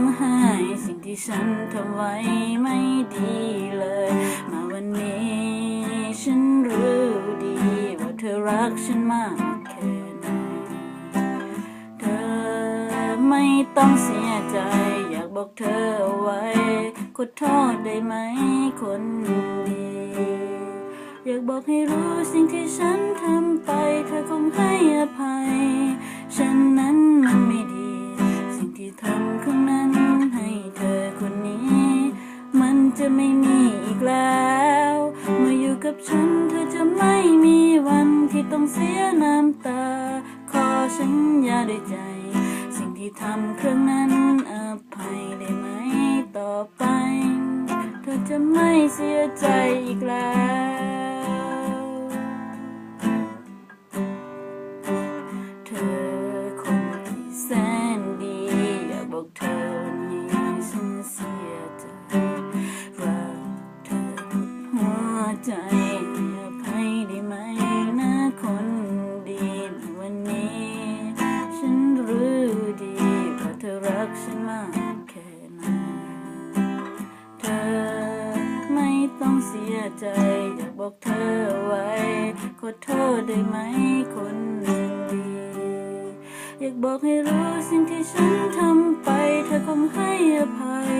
องไห้ สิ่งที่ฉันทำไว้ไม่ดีเลย มาวันนี้ ฉันรู้ดี ว่าเธอรักฉันมากแค่ไหน เธอไม่ต้องเสียใจ อยากบอกเธอเอาไว้ขอโทษได้ไหมคนดี อยากบอกให้รู้สิ่งที่ฉันทำไป เธอคงให้อภัย ที่ต้องเสียน้ำตา ขอสัญญาด้วยใจ สิ่งที่ทำครั้งนั้นอภัยได้ไหมต่อไป เธอจะไม่เสียใจอีกแล้วเธ นี้ ฉันรู้ดีว่าเธอรักฉันมากแค่ไหนเธอไม่ต้องเสียใจ อยากบอกเธอไว้ ขอโทษได้ไหมคนดี อยากบอกให้รู้สิ่งที่ฉันทำไป เธอคงให้อภัย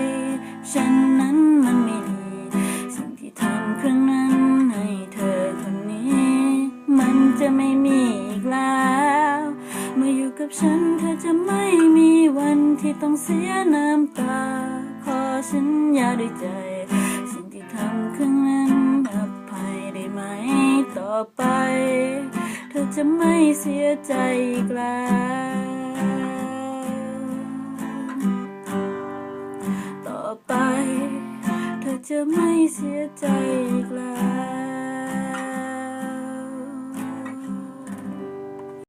ฉันนั้นมันไม่ดี สิ่งที่ทำครั้งนั้นให้เธอคนนี้ มันจะไม่มีอีกแล้ว กับฉันเธอจะไม่มีวันที่ต้องเสียน้ำตา ขอสัญญาด้วยใจ สิ่งที่ทำครั้งนั้นอภัยได้ไหมต่อไป เธอจะไม่เสียใจอีกแล้วต่อไป เธอจะไม่เสียใจอีกแล้ว